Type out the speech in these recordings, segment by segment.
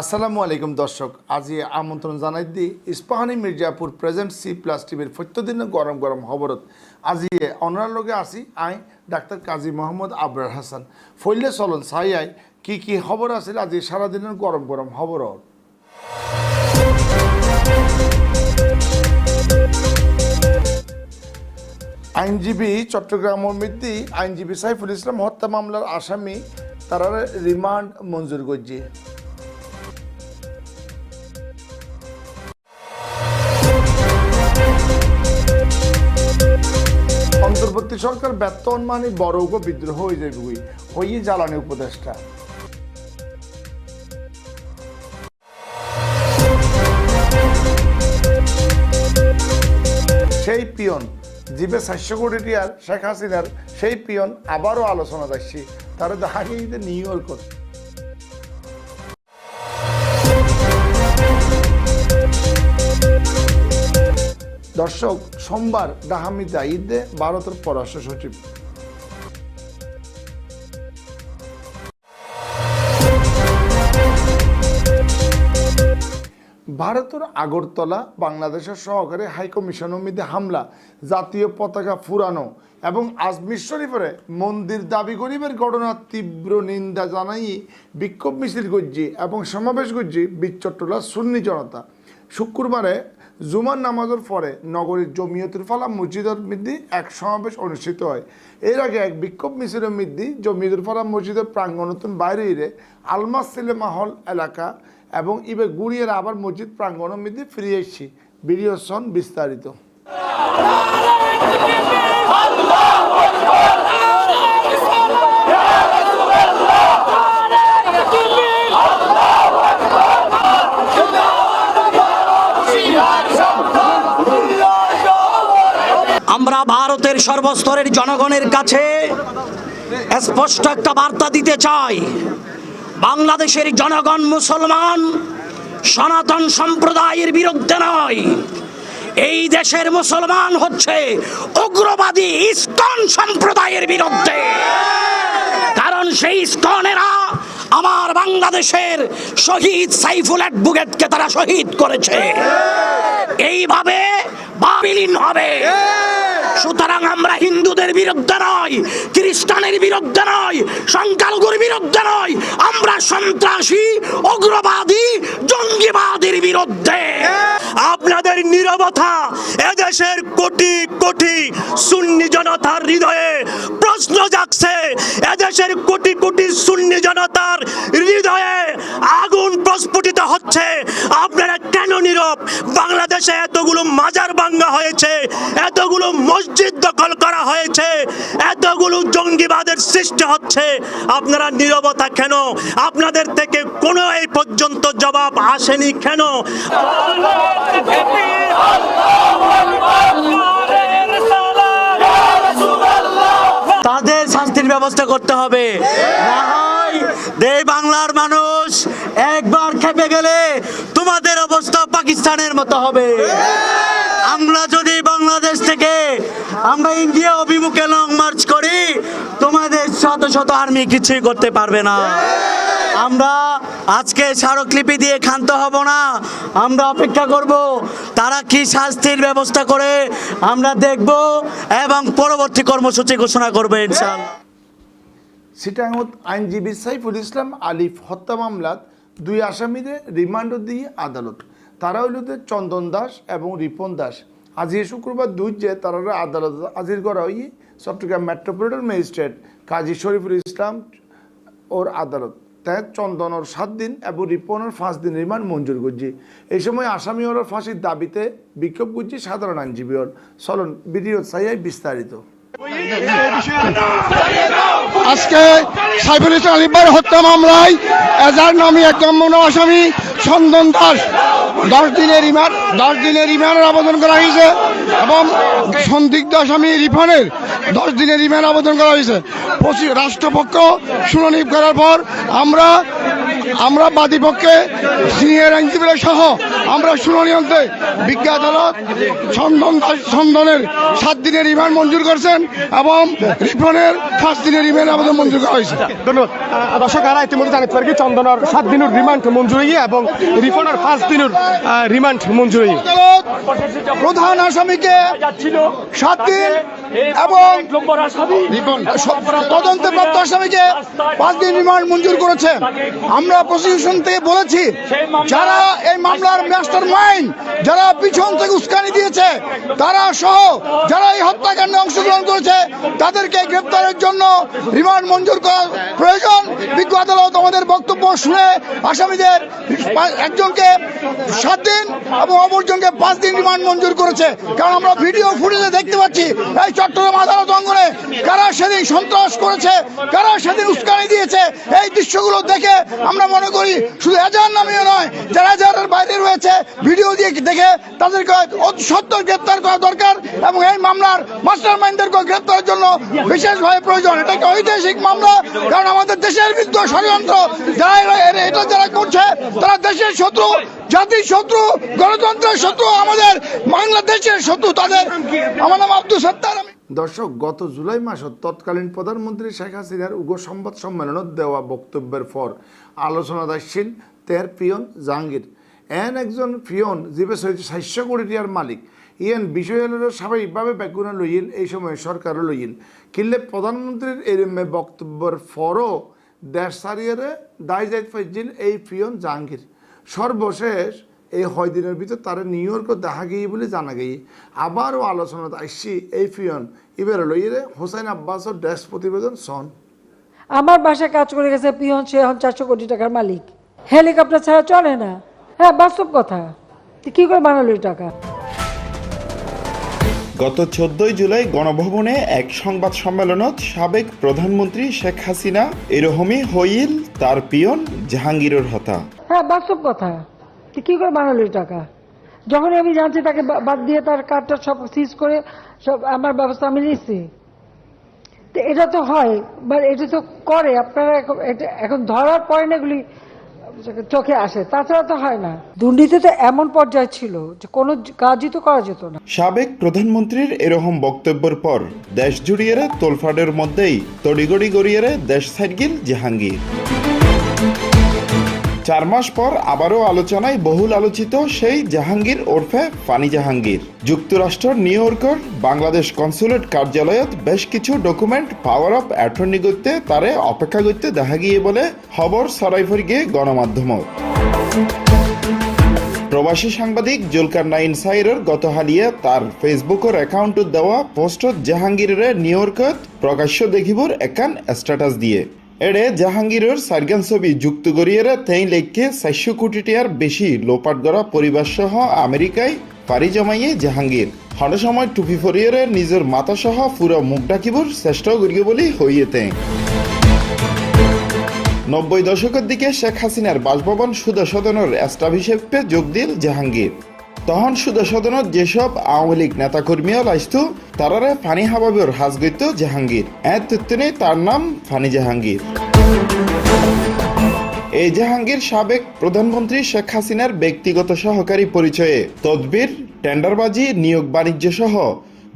আসসালামু আলাইকুম দর্শক, আজি আমন্ত্রণ জানাই the Ispahani Mirzapur present C plus টিভির প্রত্যেকদিন গরম গরম খবরত। আজি অনার লগে আসি আই ডাক্তার কাজী মোহাম্মদ আবরার হাসান। ফইলে চলন চাই আই, কি কি খবর আছিল আজি সারাদিনের গরম গরম খবরত? আইনজীবী চট্টগ্রামের মধ্যে আইনজীবী সাইফুল ইসলাম হত্যা মামলার আসামি তারা রিমান্ড মঞ্জুর করছে সরকার বেতন মানে বড় উপ বিদ্রোহ হয়ে যাবে হয়ে জ্বালানি উপদেষ্টা। সেই পিয়ন, জীবে চারশো কোটি টিয়ার শেখ হাসিনার সেই পিয়ন আবারও আলোচনা যাচ্ছি তারা দেখা গিয়ে নিউ ইয়র্কত দর্শক, সোমবার ডাহামিদা ঈদে ভারতের পররাষ্ট্র সচিব। ভারতের আগরতলা বাংলাদেশের সহকারী হাইকমিশন মধ্যে হামলা, জাতীয় পতাকা ফুরানো এবং আজমির শরীফের মন্দির দাবি গরিবের ঘটনার তীব্র নিন্দা জানাই বিক্ষোভ মিছিল গজ্জি এবং সমাবেশ গজ্জি বিচ্চট্টলা সুন্নি জনতা। শুক্রবারে জুমার নামাজের পরে নগরীর জমিয়তুল ফালা মসজিদের মধ্যে এক সমাবেশ অনুষ্ঠিত হয়। এর আগে এক বিক্ষোভ মিছিলের মধ্যে জমিয়তুল ফালা মসজিদের প্রাঙ্গণতন বাইরে ইরে আলমাস সিনেমা হল এলাকা এবং ইবে গুড়িয়ে আবার মসজিদ প্রাঙ্গণের মধ্যে ফিরে এসেছি। ভিডিও বিস্তারিত আমরা ভারতের সর্বস্তরের জনগণের কাছে স্পষ্ট একটা বার্তা দিতে চাই। বাংলাদেশের জনগণ মুসলমান, সনাতন সম্প্রদায়ের বিরুদ্ধে নয়। এই দেশের মুসলমান হচ্ছে উগ্রবাদী ইস্কন সম্প্রদায়ের বিরুদ্ধে। কারণ সেই ইস্কনেরা আমার বাংলাদেশের শহীদ সাইফুল অ্যাডভোকেটকে তারা শহীদ করেছে। এইভাবে বাবিলীন হবে। সুতরাং আমরা হিন্দুদের বিরুদ্ধে নয়, খ্রিস্টানের বিরুদ্ধে নয়, সংখ্যালঘুর বিরুদ্ধে নয়, আমরা সন্ত্রাসী, উগ্রবাদী, জঙ্গিবাদের বিরুদ্ধে। আপনাদের নীরবতা এদেশের কোটি কোটি সুন্নি জনতার হৃদয়ে প্রশ্ন জাগছে। এদেশের কোটি কোটি সুন্নি জনতার হৃদয়ে আগুন প্রস্ফুটিত হচ্ছে। আপনারা কেন নীরব? বাংলাদেশে এতগুলো মাজার ভাঙ্গা হয়েছে, এতগুলো মসজিদ দখল করা হয়েছে, এতগুলো জঙ্গিবাদের সৃষ্টি হচ্ছে। আপনারা নীরবতা কেন? আপনাদের থেকে কোনো এই পর্যন্ত জবাব আসেনি কেন? তাদের শাস্তির ব্যবস্থা করতে হবে। দে বাংলার মানুষ একবার খেপে গেলে তোমাদের অবস্থা পাকিস্তানের মতো হবে। আমরা যদি বাংলাদেশ থেকে আমরা ইন্ডিয়া অভিমুখে লং মার্চ করি, তোমাদের শত শত আর্মি কিছুই করতে পারবে না। আমরা আজকে স্মারকলিপি দিয়ে ক্ষান্ত হব না। আমরা অপেক্ষা করব, তারা কি শাস্তির ব্যবস্থা করে আমরা দেখব এবং পরবর্তী কর্মসূচি ঘোষণা করবে ইনশাআল্লাহ। সিটাঙ্গত আইনজীবী সাইফুল ইসলাম আলিফ হত্যা মামলাত দুই আসামিদের রিমান্ড দিয়ে আদালত। তারা হইল চন্দন দাস এবং রিপন দাস। আজি শুক্রবার দুই যে তারা আদালত হাজির করা হই চট্টগ্রাম মেট্রোপলিটন ম্যাজিস্ট্রেট কাজী শরীফুল ইসলাম ওর আদালত। তাই চন্দনের সাত দিন এবং রিপনের পাঁচ দিন রিমান্ড মঞ্জুর করছি। এই সময় আসামি ওর ফাঁসির দাবিতে বিক্ষোভ করছি সাধারণ আইনজীবী ওর। চলন ভিডিও চাইয়াই বিস্তারিত। আজকে সাইফুল ইসলাম আলিবার হত্যা মামলায় এজার নামে এক নম্বর আসামি চন্দন দাস দশ দিনের রিমান্ড, দশ দিনের রিমান্ডের আবেদন করা হয়েছে এবং সন্দিগ্ধ আসামি রিফানের দশ দিনের রিমান্ড আবেদন করা হয়েছে। রাষ্ট্রপক্ষ শুনানি করার পর আমরা আমরা বাদীপক্ষে সিনিয়র আইনজীবীরা সহ আমরা শুনানি অন্তে বিজ্ঞ আদালত চন্দন দাস- সাত দিনের রিমান্ড মঞ্জুর করছেন এবং রিপনের পাঁচ দিনের রিমান্ড আবেদন মঞ্জুর করা হয়েছে। ধন্যবাদ। দর্শক আরা ইতিমধ্যে জানিতে পারি চন্দনের সাত দিনের রিমান্ড মঞ্জুর হয়ে এবং রিফনের পাঁচ দিনের রিমান্ড মঞ্জুর হয়ে প্রধান আসামিকে সাত দিন এবং তদন্তে প্রাপ্ত আসামিকে পাঁচ দিন রিমান্ড মঞ্জুর করেছে আমরা প্রসিকিউশন থেকে বলেছি যারা এই মামলার মাস্টার মাইন্ড যারা পিছন থেকে উস্কানি দিয়েছে তারা সহ যারা এই হত্যাকাণ্ডে অংশগ্রহণ করেছে তাদেরকে গ্রেপ্তারের জন্য রিমান্ড মঞ্জুর করা প্রয়োজন। বিজ্ঞ আদালত আমাদের বক্তব্য শুনে আসামিদের একজনকে সাত দিন এবং অপরজনকে পাঁচ দিন রিমান্ড মঞ্জুর করেছে। কারণ আমরা ভিডিও ফুটেজে দেখতে পাচ্ছি এই চট্টগ্রাম আদালত অঙ্গনে কারা সেদিন সন্ত্রাস করেছে কারা সেদিন উস্কানি দিয়েছে এই দৃশ্যগুলো দেখে আমরা মনে করি শুধু এজার নামীয় নয়, যারা এজারের বাইরে রয়েছে, ভিডিও দিয়ে দেখে তাদেরকে সত্তর গ্রেপ্তার করা দরকার এবং এই মামলার মাস্টার মাইন্ডদেরকে গ্রেপ্তারের জন্য বিশেষভাবে প্রয়োজন। এটা একটা ঐতিহাসিক মামলা? কারণ আমাদের দেশের বিরুদ্ধে ষড়যন্ত্র যারা এটা যারা করছে, তারা দেশের শত্রু, জাতির শত্রু, গণতন্ত্রের শত্রু, আমাদের বাংলাদেশের শত্রু তাদের। আমার নাম আব্দুল সত্তার দর্শক, গত জুলাই মাসত তৎকালীন প্রধানমন্ত্রী শেখ হাসিনার উগ সংবাদ সম্মেলনত দেওয়া বক্তব্যের পর আলোচনা আসছিল তের পিয়ন জাহাঙ্গীর। এন একজন পিয়ন যিবে সাতশ কোটি টিয়ার মালিক। ইয়েন বিষয়ের স্বাভাবিকভাবে বেগুনা লইল এই সময় সরকারও লইল কিনলে প্রধানমন্ত্রীর এরমে বক্তব্যের পরও দেশ সারিয়ারে দায় যাইত ফাইজিল এই পিয়ন জাহাঙ্গীর সর্বশেষ এই হয় দিনের ভিতর তারা নিউ ইয়র্কও দেখা গিয়ে বলে জানা গিয়ে আবারও আলোচনাতে আসছি এই ফিয়ন এবার লইয়ে হোসেন আব্বাসের ডেস্ক প্রতিবেদন সন আমার বাসায় কাজ করে গেছে পিয়ন সে এখন চারশো কোটি টাকার মালিক। হেলিকপ্টার ছাড়া চলে না। হ্যাঁ বাস্তব কথা। কি করে বানালো টাকা? গত চোদ্দই জুলাই গণভবনে এক সংবাদ সম্মেলনত সাবেক প্রধানমন্ত্রী শেখ হাসিনা এরকমই হইল তার পিয়ন জাহাঙ্গীরের হতা হ্যাঁ বাস্তব কথা। কি করে বানালো টাকা? যখনই আমি জানছি তাকে বাদ দিয়ে তার কার্ডটা সব সিজ করে সব আমার ব্যবস্থা আমি নিচ্ছি তো এটা তো হয় বা এটা তো করে, আপনারা এখন- ধরার পরে না এগুলি চোখে আসে, তাছাড়া তো হয় না। দুর্নীতি তো এমন পর্যায়ে ছিল যে কোনো কাজই তো করা যেত না। সাবেক প্রধানমন্ত্রীর এরকম বক্তব্যের পর দেশ জুড়িয়ে তোলফাডের মধ্যেই তড়িগড়ি গড়িয়ে দেশ ছাড়গিল জাহাঙ্গীর। চার মাস পর আবারও আলোচনায় বহুল আলোচিত সেই জাহাঙ্গীর ওরফে ফানি জাহাঙ্গীর। যুক্তরাষ্ট্রের নিউ ইয়র্কের বাংলাদেশ কনসুলেট কার্যালয়ত বেশ কিছু ডকুমেন্ট পাওয়ার অফ অ্যাটর্নি করতে তারে অপেক্ষা করতে দেখা গিয়ে বলে খবর সরাইফর গিয়ে গণমাধ্যমত। প্রবাসী সাংবাদিক জুলকার নাইন সাইরের গত হালিয়ে তার ফেসবুকের অ্যাকাউন্টত দেওয়া পোস্টত জাহাঙ্গীরের নিউ ইয়র্কত প্রকাশ্য দেখিবর একান স্ট্যাটাস দিয়ে। এড়ে জাহাঙ্গীরের সার্গান ছবি যুক্ত করিয়ে তেই লেখকে চারশো কোটি টিয়ার বেশি লোপাট করা পরিবার সহ আমেরিকায় পাড়ি জমাইয়ে জাহাঙ্গীর। হঠাৎ সময় টুপি ফরিয়ে নিজের মাথা সহ পুরো মুখ ডাকিবর চেষ্টাও করিয়ে বলি হইয়েতে নব্বই দশকের দিকে শেখ হাসিনার বাসভবন সুদা সদনের স্টাফ যোগ দিল জাহাঙ্গীর। তখন সুদা সদনত যেসব আওয়ামী লীগ নেতাকর্মীও লাইস্ত, তারারে ফানি হাবাবের হাজ গইত জাহাঙ্গীর এত তার নাম ফানি জাহাঙ্গীর। এই জাহাঙ্গীর সাবেক প্রধানমন্ত্রী শেখ হাসিনার ব্যক্তিগত সহকারী পরিচয়ে তদবির, টেন্ডারবাজি, নিয়োগ বাণিজ্য সহ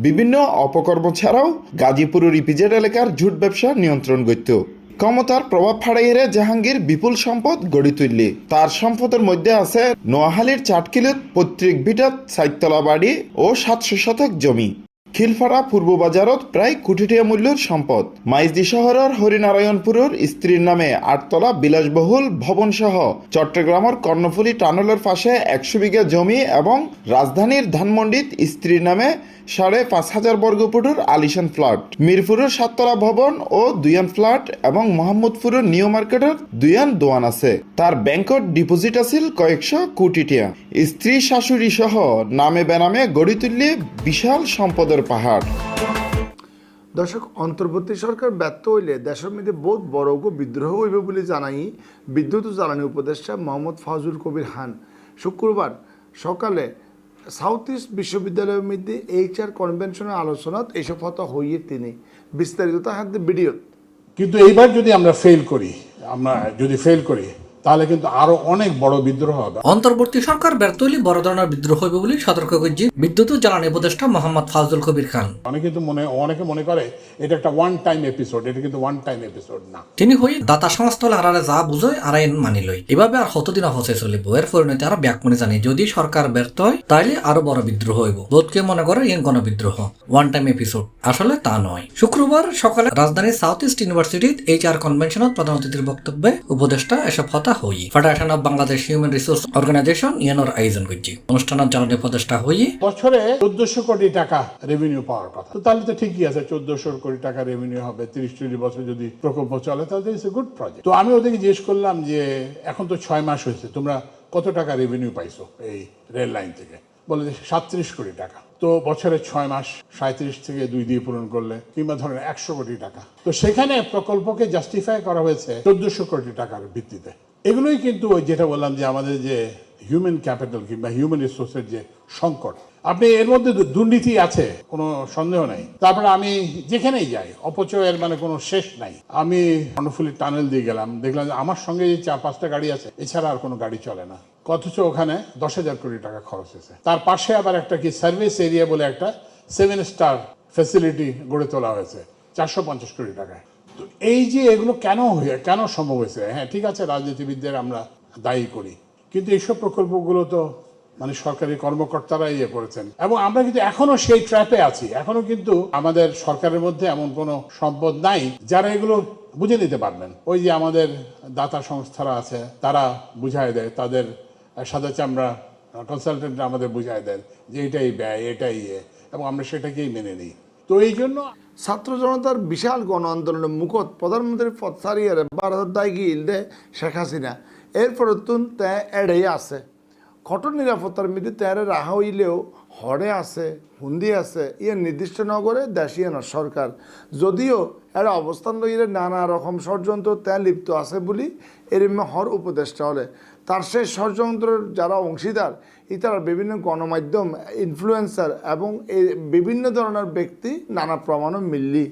বিভিন্ন অপকর্ম ছাড়াও গাজীপুরের ইপিজেড এলাকার ঝুট ব্যবসা নিয়ন্ত্রণ করত। ক্ষমতার প্রভাব ফাড়াইয়ে জাহাঙ্গীর বিপুল সম্পদ গড়ি তুললি। তার সম্পদের মধ্যে আছে নোয়াহালির চাটকিলত পৈতৃক ভিটাত সাইতলা বাড়ি ও সাতশো শতক জমি। খিলফাড়া পূর্ব বাজারত প্রায় কোটিটিয়া মূল্যের সম্পদ। মাইজদি শহরের হরিনারায়ণপুরের স্ত্রীর নামে আটতলা বিলাসবহুল ভবন সহ চট্টগ্রামের কর্ণফুলী টানেলের পাশে একশো বিঘা জমি এবং রাজধানীর ধানমন্ডিত স্ত্রীর নামে সাড়ে পাঁচ হাজার বর্গফুটের আলিশান ফ্ল্যাট। মিরপুরের সাততলা ভবন ও দুইয়ান ফ্ল্যাট এবং মোহাম্মদপুরের নিউ মার্কেটের দুইয়ান দোয়ান আছে। তার ব্যাংকত ডিপোজিট আছিল কয়েকশো কোটি টিয়া স্ত্রী শাশুড়ি সহ নামে বেনামে গড়ি তুললে বিশাল সম্পদের পাহাড়। দর্শক অন্তর্বর্তী সরকার ব্যর্থ হইলে দেশের মধ্যে বহুত বড় গো বিদ্রোহ হইবে বলে জানাই বিদ্যুৎ ও জ্বালানি উপদেষ্টা মোহাম্মদ ফাজুল কবির খান। শুক্রবার সকালে সাউথ ইস্ট বিশ্ববিদ্যালয়ের মধ্যে এইচআর কনভেনশনের আলোচনাত এসব হতা হইয়ে তিনি বিস্তারিত তাহার ভিডিও কিন্তু এইবার যদি আমরা ফেল করি আমরা যদি ফেল করি তাহলে কিন্তু আরও অনেক বড় বিদ্রোহ হবে। অন্তর্বর্তী সরকার ব্যর্থ হলে বড় ধরনের বিদ্রোহ হইবে বলে সতর্ক করছে বিদ্যুৎ ও জ্বালানি উপদেষ্টা মোহাম্মদ ফাজল কবির খান। অনেকে কিন্তু মনে অনেকে মনে করে এটা একটা ওয়ান টাইম এপিসোড এটা কিন্তু ওয়ান টাইম এপিসোড না। তিনি হই দাতা সংস্থা আরারে যা বুঝয় আর আইন মানি লই। এভাবে আর কতদিন অপচে চলিব? এর পরিণতি আরও ব্যাকমনে জানি। যদি সরকার ব্যর্থ হয় তাইলে আরও বড় বিদ্রোহ হইব। বোধকে মনে করে ইন কোন বিদ্রোহ ওয়ান টাইম এপিসোড আসলে তা নয়। শুক্রবার সকালে রাজধানীর সাউথ ইস্ট ইউনিভার্সিটির এইচ আর কনভেনশনত প্রধান অতিথির বক্তব্যে উপদেষ্টা এসব হতা হই। Federation of Bangladesh human resource organisation ইএনওর আয়োজন করছি। অনুষ্ঠানত জ্বালানি উপদেষ্টা হই। বছরে চোদ্দশো কোটি টাকা রেভিনিউ পাওয়ার কথা। তো তাহলে তো ঠিকই আছে, চোদ্দশো কোটি টাকা রেভিনিউ হবে, তিরিশ, চল্লিশ বছর যদি প্রকল্প চলে, তাহলে ইটস এ গুড প্রজেক্ট তো আমি ওদেরকে জিজ্ঞেস করলাম যে, এখন তো ছয় মাস হয়েছে, তোমরা কত টাকা রেভিনিউ পাইছো এই রেল লাইন থেকে? বলে যে, সাতত্রিশ কোটি টাকা। তো বছরে ছয় মাস সাঁত্রিশ থেকে দুই দিয়ে পূরণ করলে, কিংবা ধরেন একশো কোটি টাকা। তো সেখানে প্রকল্পকে জাস্টিফাই করা হয়েছে চোদ্দশো কোটি টাকার ভিত্তিতে। এগুলোই কিন্তু ওই যেটা বললাম যে আমাদের যে হিউম্যান ক্যাপিটাল কিংবা হিউম্যান রিসোর্সের যে সংকট, আপনি এর মধ্যে দুর্নীতি আছে, কোনো সন্দেহ নাই। তারপরে আমি যেখানেই যাই, অপচয়ের মানে কোনো শেষ নাই। আমি কর্ণফুলি টানেল দিয়ে গেলাম, দেখলাম যে আমার সঙ্গে যে চার, পাঁচটা গাড়ি আছে, এছাড়া আর কোনো গাড়ি চলে না। অথচ ওখানে দশ হাজার কোটি টাকা খরচ হয়েছে। তার পাশে আবার একটা কি সার্ভিস এরিয়া বলে একটা সেভেন স্টার ফেসিলিটি গড়ে তোলা হয়েছে, চারশো পঞ্চাশ কোটি টাকায়। তো এই যে এগুলো কেন হয়ে, কেন সম্ভব হয়েছে? হ্যাঁ ঠিক আছে, রাজনীতিবিদদের আমরা দায়ী করি। কিন্তু এইসব প্রকল্পগুলো তো মানে সরকারি কর্মকর্তারা ইয়ে করেছেন। এবং আমরা কিন্তু এখনও সেই ট্র্যাপে আছি। এখনও কিন্তু আমাদের সরকারের মধ্যে এমন কোনো সম্পদ নাই যারা এগুলো বুঝে নিতে পারবেন। ওই যে আমাদের দাতা সংস্থারা আছে, তারা বুঝায় দেয়, তাদের সাদা চামড়া কনসালটেন্ট আমাদের বুঝায় দেন যে এটাই ব্যয়, এটাই ইয়ে এবং আমরা সেটাকেই মেনে নিই। তো এই জন্য ছাত্র জনতার বিশাল গণ আন্দোলনের মুখত প্রধানমন্ত্রী পদ সারিয়ে ভারতের দায় গিল দে শেখ হাসিনা। এরপরে তুন তে এড়েই আছে। কঠোর নিরাপত্তার মধ্যে তেরে রাহা হইলেও হরে আছে, হুন্দি আছে ইয়ে নির্দিষ্ট নগরে দেশীয় না সরকার। যদিও এর অবস্থান লইলে নানা রকম ষড়যন্ত্র তে লিপ্ত আছে বলি এর হর উপদেষ্টা হলে। তার সেই ষড়যন্ত্রের যারা অংশীদার ইতারা বিভিন্ন গণমাধ্যম ইনফ্লুয়েন্সার এবং এই বিভিন্ন ধরনের ব্যক্তি নানা প্রমাণও মিললি।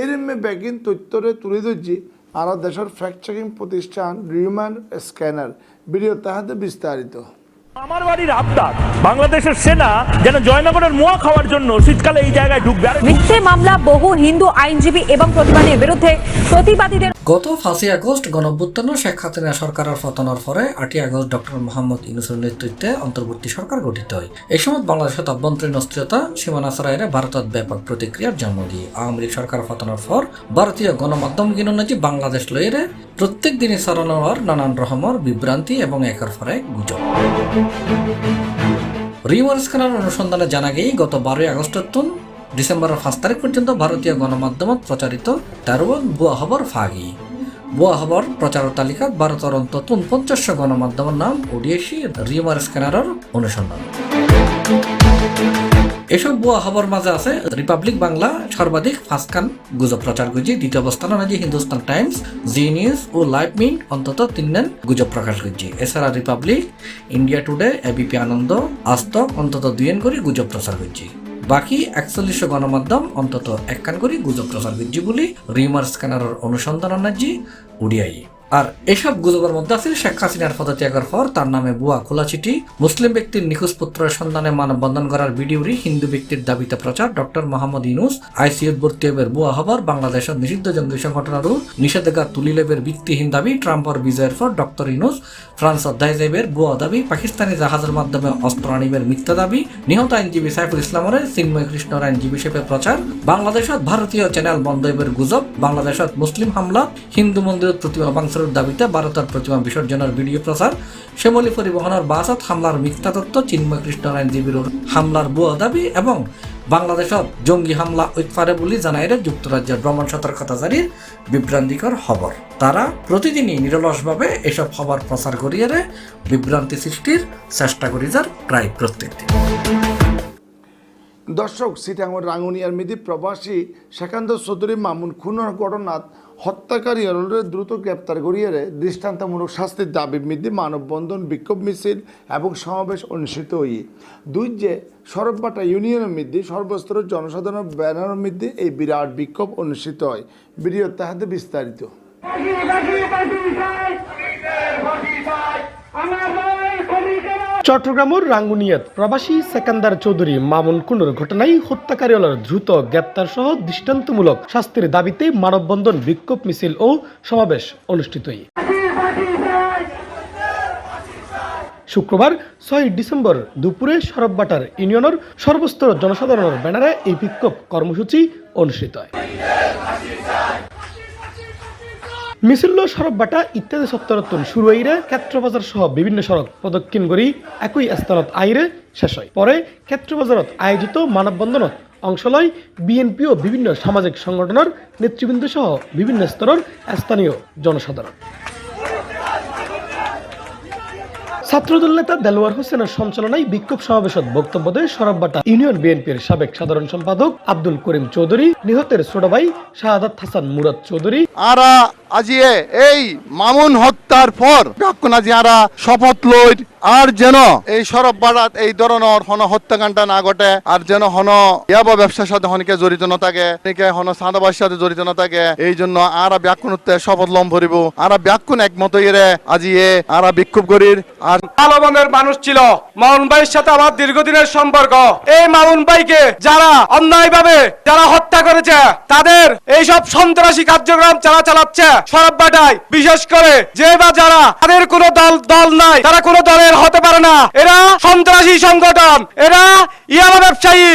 এর ব্যাগিন তথ্যরে তুলে ধরছি আর দেশের ফ্যাক্ট চেকিং প্রতিষ্ঠান রিউম্যান স্ক্যানার ভিডিও তাহাতে বিস্তারিত। আমার বাড়ির আবদার বাংলাদেশের সেনা যেন জয়নগরের মোয়া খাওয়ার জন্য শীতকালে এই জায়গায় ঢুকবে। আর মিথ্যে মামলা বহু হিন্দু আইনজীবী এবং প্রতিবাদীর বিরুদ্ধে প্রতিবাদীদের গত পাঁচই আগস্ট গণঅভ্যুত্থান শেখ হাসিনা সরকারের পতনের পরে আটই আগস্ট ডক্টর মোহাম্মদ ইউনুসের নেতৃত্বে অন্তর্বর্তী সরকার গঠিত হয়। এই সময় বাংলাদেশত অভ্যন্তরীণ অস্থিরতা, সীমানা ছাড়াইরে ভারতত ব্যাপক প্রতিক্রিয়ার জন্ম দিয়ে। আওয়ামী লীগ সরকার পতনের পর ভারতীয় গণমাধ্যম গণনাজি বাংলাদেশ লইরে প্রত্যেক দিনই ছড়ানো হওয়ার নানান রকমের বিভ্রান্তি এবং একের পর গুজব। রিমার্স অনুসন্ধানে জানা গিয়ে গত বারোই আগস্টের তুন ডিসেম্বরের পাঁচ তারিখ পর্যন্ত ভারতীয় গণমাধ্যমত প্রচারিত তেরো বুয়া খবর ফাগি বুয়া খবর প্রচার তালিকাত ভারতের অন্তত উনপঞ্চাশ গণমাধ্যমের নাম ওডিএসি রিমার স্ক্যানারের অনুসন্ধান। এসব বুয়া খবর মাঝে আছে রিপাবলিক বাংলা সর্বাধিক ফাঁসকান গুজব প্রচার করছে। দ্বিতীয় অবস্থান আছে হিন্দুস্তান টাইমস, জি নিউজ ও লাইভ মিন্ট অন্তত তিন তিনজন গুজব প্রকাশ করছে। এছাড়া Republic, India Today, ABP Ananda আস্তক অন্তত দুইয়েন করে গুজব প্রচার করছে। বাকি একচল্লিশ গণমাধ্যম অন্তত এক কান করি গুজব প্রচার বৃদ্ধি বলে রিমার স্ক্যানারের অনুসন্ধান আনাজি উড়িয়াই। আর এসব গুজবের মধ্যে আছে শেখ হাসিনার পদত্যাগের পর তার নামে বুয়া খোলা চিঠি। মুসলিম ব্যক্তির নিখোঁজ পুত্রের সন্ধানে মানববন্ধন করার ভিডিওরি হিন্দু ব্যক্তির দাবিতে প্রচার। ডক্টর মোহাম্মদ ইনুস আইসিএফ ভর্তিয়েবের বুয়া হবার। বাংলাদেশের নিষিদ্ধ জঙ্গি সংগঠনেরও নিষেধাজ্ঞা তুলিলেবের ভিত্তিহীন দাবি। ট্রাম্পর বিজয়ের পর ডক্টর ইনুস ফ্রান্স অধ্যায় যাইবের বুয়া দাবি। পাকিস্তানি জাহাজের মাধ্যমে অস্ত্র আনিবের মিথ্যা দাবি। নিহত আইনজীবী সাইফুল ইসলামের চিন্ময় কৃষ্ণর আইনজীবী হিসেবে প্রচার। বাংলাদেশত ভারতীয় চ্যানেল বন্ধ হইবের গুজব। বাংলাদেশত মুসলিম হামলা। হিন্দু মন্দিরের প্রতিমা ভাঙচুরের দাবিতে ভারতের প্রতিমা বিসর্জনের ভিডিও প্রচার। শ্যামলী পরিবহনের বাসত হামলার মিথ্যা তত্ত্ব চিন্ময় কৃষ্ণর আইনজীবীর হামলার বুয়া দাবি এবং বাংলাদেশত জঙ্গি হামলা উৎপারে বলে জানাইরে যুক্তরাজ্যের ভ্রমণ সতর্কতা জারির বিভ্রান্তিকর খবর। তারা প্রতিদিনই নিরলসভাবে এসব খবর প্রচার করিয়ে বিভ্রান্তি সৃষ্টির চেষ্টা করি যার প্রায় প্রত্যেক দিন। দর্শক, সিটাঙ্গর রাঙ্গুনিয়ার মিদি প্রবাসী সেকান্ত চৌধুরী মামুন খুনের ঘটনাত হত্যাকারী হলরে দ্রুত গ্রেপ্তার করিয়ে দৃষ্টান্তমূলক শাস্তির দাবি মিদি মানববন্ধন, বিক্ষোভ মিছিল এবং সমাবেশ অনুষ্ঠিত হই। দুই যে সরবপাটা ইউনিয়নের মধ্যে সর্বস্তরের জনসাধারণ ব্যানারের মধ্যে এই বিরাট বিক্ষোভ অনুষ্ঠিত হয়। ভিডিও তাহাতে বিস্তারিত। চট্টগ্রামের রাঙ্গুনিয়াত প্রবাসী সেকান্দার চৌধুরী মামুন কুনুর ঘটনায় হত্যাকারীর দ্রুত গ্রেপ্তার সহ দৃষ্টান্তমূলক শাস্তির দাবিতে মানববন্ধন বিক্ষোভ মিছিল ও সমাবেশ অনুষ্ঠিত। শুক্রবার ছয় ডিসেম্বর দুপুরে সরববাটার ইউনিয়নের সর্বস্তর জনসাধারণের ব্যানারে এই বিক্ষোভ কর্মসূচি অনুষ্ঠিত হয় মিছিল সড়কবাটা ইত্যাদি সত্তরত্তন শুরু হইরে ক্ষেত্রবাজার সহ বিভিন্ন সড়ক প্রদক্ষিণ করি একই স্থানত আইরে শেষ হয়। পরে ক্ষেত্রবাজারত আয়োজিত মানববন্ধনত অংশ লয় বিএনপি ও বিভিন্ন সামাজিক সংগঠনের নেতৃবৃন্দ সহ বিভিন্ন স্তরের স্থানীয় জনসাধারণ। ছাত্রদল নেতা দেলোয়ার হোসেনের সঞ্চালনায় বিক্ষোভ সমাবেশত বক্তব্য দেয় সরববাটা ইউনিয়ন বিএনপির সাবেক সাধারণ সম্পাদক আব্দুল করিম চৌধুরী, নিহতের ছোট ভাই শাহাদাত হাসান মুরাদ চৌধুরী। আরা আজিয়ে এই মামুন হত্যার পর শপথ লইর। আর যেন এই সরব বাড়াত এই ধরনের হন হত্যাকাণ্ড না ঘটে, আর যেন হন ব্যবসার সাথে জড়িত না থাকে হন সাথে জড়িত না থাকে, এই জন্য শপথ লম ভরিব একমত আজি এ আরা বিক্ষোভ করির। আর মানুষ ছিল মামুন ভাইয়ের সাথে আমার দীর্ঘদিনের সম্পর্ক। এই মামুন ভাইকে যারা অন্যায়ভাবে যারা হত্যা করেছে, তাদের এই সব সন্ত্রাসী কার্যক্রম যারা চালাচ্ছে বিশেষ করে যে বা যারা তাদের কোনো দল দল নাই, তারা কোনো দলের হতে পারে না। এরা সন্ত্রাসী সংগঠন, এরা ইয়াবা ব্যবসায়ী।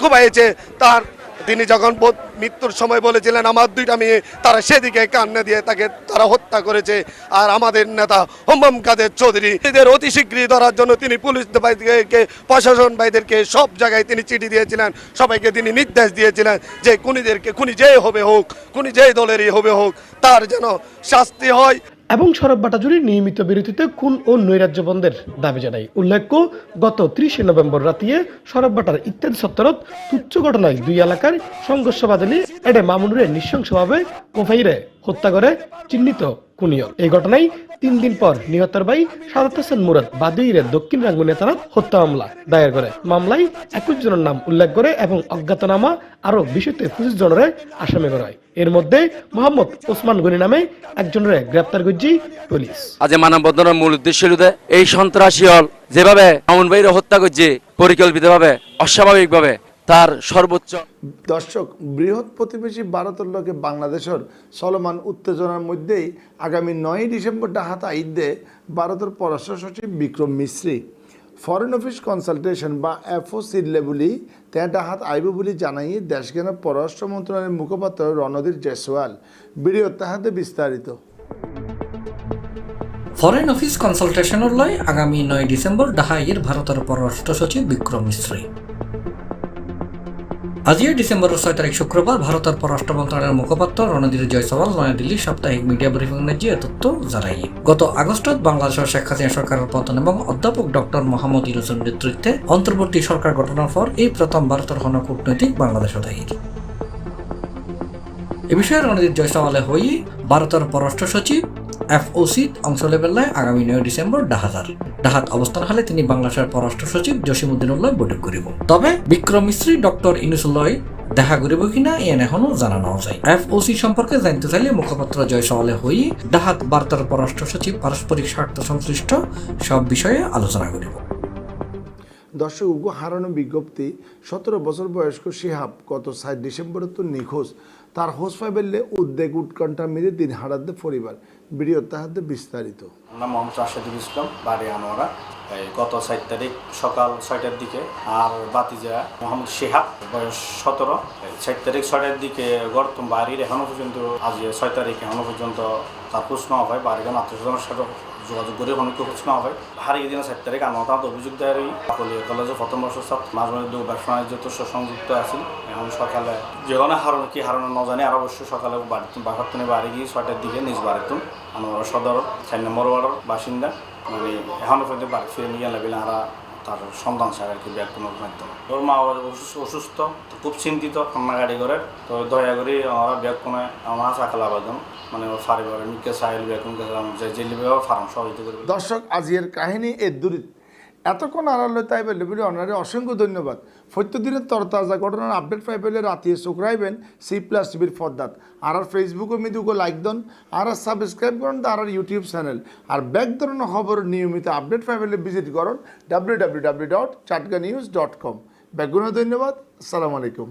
খুব হয়েছে, তার তিনি যখন মৃত্যুর সময় বলেছিলেন, আমার দুইটা মেয়ে, তারা সেদিকে কান্না দিয়ে তাকে তারা হত্যা করেছে। আর আমাদের নেতা হোমম কাদের চৌধুরী, এদের অতি শীঘ্রই ধরার জন্য তিনি পুলিশ ভাইদেরকে প্রশাসন ভাইদেরকে সব জায়গায় তিনি চিঠি দিয়েছিলেন। সবাইকে তিনি নির্দেশ দিয়েছিলেন যে, খুনিদেরকে, খুনি যে হবে হোক, খুনি যে দলেরই হবে হোক, তার যেন শাস্তি হয়। এবং সরববাটা বাটাজুরি নিয়মিত বিরতিতে খুন ও নৈরাজ্য বন্ধের দাবি জানায়। উল্লেখ্য, গত ত্রিশে নভেম্বর রাতিয়ে সরববাটার ইত্যাদি সত্তরত তুচ্ছ ঘটনায় দুই এলাকার সংঘর্ষ বাদলি এডে মামুনুরে নৃশংসভাবে কোফাইরে হত্যা করে চিহ্নিত। কুনিয়ল এই ঘটনায় তিন দিন পর নিহতের ভাই সাদাত হোসেন মুরাদ বাদিরে দক্ষিণ রাঙ্গুনিয়া থানাত হত্যা মামলা দায়ের করে। মামলায় একুশ জনের নাম উল্লেখ করে এবং অজ্ঞাতনামা আরও বিশেষতে পঁচিশ জনের আসামি করা হয়। এর মধ্যে মোহাম্মদ ওসমান গনি নামে একজনের গ্রেপ্তার করছি পুলিশ। আজ মানববন্ধনের মূল উদ্দেশ্য হলো এই সন্ত্রাসী হল যেভাবে মামুন ভাইরে হত্যা করছে, পরিকল্পিতভাবে, অস্বাভাবিকভাবে তার সর্বোচ্চ দর্শক বৃহৎ প্রতিবেশী ভারতের লোকে বাংলাদেশের চলমান উত্তেজনার মধ্যেই আগামী নয় ডিসেম্বর ডাহাত আইদে ভারতের পররাষ্ট্র সচিব Vikram Misri foreign office consultation বা এফওসি লেবুলি তে ডাহাত আইব বলে জানাই দেশজ্ঞানের পররাষ্ট্র মন্ত্রণালয়ের মুখপাত্র রণধীর জয়সওয়াল। ভিডিও তাহাতে বিস্তারিত। ফরেন অফিস কনসালটেশনের লয় আগামী নয় ডিসেম্বর ডাহাইয়ের ভারতের পররাষ্ট্র সচিব বিক্রম মিশ্রী আজিয়ে ডিসেম্বরের ছয় তারিখ শুক্রবার ভারতের পররাষ্ট্র মন্ত্রণালয়ের মুখপাত্র রণধীর জয়সওয়াল নয়াদিল্লি সাপ্তাহিক মিডিয়া ব্রিফিং যে তথ্য জানাই গত আগস্টত বাংলাদেশের শেখ হাসিনা সরকারের পতন এবং অধ্যাপক ডক্টর মোহাম্মদ ইউনুসের নেতৃত্বে অন্তর্বর্তী সরকার গঠনের পর এই প্রথম ভারতের হন কূটনৈতিক বাংলাদেশ দায়ী এ বিষয়ে রণদীপ জয়সওয়ালে হই ভারতের পররাষ্ট্র সচিব এফওসি অংশ লেবেলায় আগামী নয় ডিসেম্বর ডাহাজার ডাহাত অবস্থান হলে তিনি বাংলাদেশের পররাষ্ট্র সচিব জসিমুদ্দিনুল্লাহ বৈঠক করিব। তবে বিক্রম মিস্ত্রি ডক্টর ইনুসুল্লাহ দেখা করিব কিনা এন এখনও জানানো যায় এফ ওসি সম্পর্কে জানতে চাইলে মুখপাত্র জয় সওয়ালে হই ডাহাত বার্তার পররাষ্ট্র সচিব পারস্পরিক স্বার্থ সংশ্লিষ্ট সব বিষয়ে আলোচনা করিব। দর্শক উগু হারানো বিজ্ঞপ্তি, সতেরো বছর বয়স্ক শিহাব, গত সাত ডিসেম্বরে তো নিখোঁজ। তার হোস ফাইবেললে উদ্বেগ উৎকণ্ঠা মিলে দিন হারাতে পরিবার। ভিডিও তাহাতে বিস্তারিত। নাম মোহাম্মদ রাশেদুল ইসলাম, বাড়ি আনোয়ারা। গত সাত তারিখ সকাল ছয়টার দিকে আর বাতিজা মোহাম্মদ শেহাব, বয়স সতেরো। সাত তারিখ ছয়টার দিকে গর্তম বাড়ির এখনও পর্যন্ত, আজ ছয় তারিখ এখনও পর্যন্ত তার নেওয়া হয়, বাড়ির আত্মীয়স্বজনের সাথে যোগাযোগ করে অনেক খোঁজ নেওয়া হয়। হারিয়ে দিন সাত তারিখ আনোয়ারা অভিযোগ দেয় কলিয়া কলেজে প্রথম বর্ষ ছাত্র মাঝে মাঝে ব্যবসা বাণিজ্য তো সংযুক্ত আছি এখন সকালে যেখানে হারানো কি হারানো ন জানি আর অবশ্যই সকালে বাড়ি বাসার তুমি বাড়ি গিয়ে ছয়টার দিকে নিজ বাড়িতুন আনোয়ারা সদর চার নম্বর ওয়ার্ডের বাসিন্দা। মানে এখনও পর্যন্ত বাড়ি ফিরে নিয়ে লাগলে আরা তার সন্তান ছাড়া আর কি ব্যাগ কোনো মাধ্যমে। ওর মা অসুস্থ অসুস্থ খুব চিন্তিত কান্নাকাটি করে তো দয়া করে আমরা ব্যাগ কোনো আমার চাকাল আবেদন মানে দর্শক, আজিয়ের কাহিনী এর দূরিত। এতক্ষণ আড়ালে তাই পেলে বলে অনারে অসংখ্য ধন্যবাদ। প্রত্যেকদিনের তরতাজা ঘটনার আপডেট পাই পেলে রাতিয়ে চোখরাইবেন সি প্লাস টিভির ফদ্দাত আর আর ফেসবুকে মিদুকে লাইক দেন, আর আর সাবস্ক্রাইব করেন আর আর ইউটিউব চ্যানেল। আর ব্যাক ধরনের খবর নিয়মিত আপডেট পাই পেলে ভিজিট করুন W W W dot Chatga news dot com ব্যাকগুলো ধন্যবাদ, আসসালামু আলাইকুম।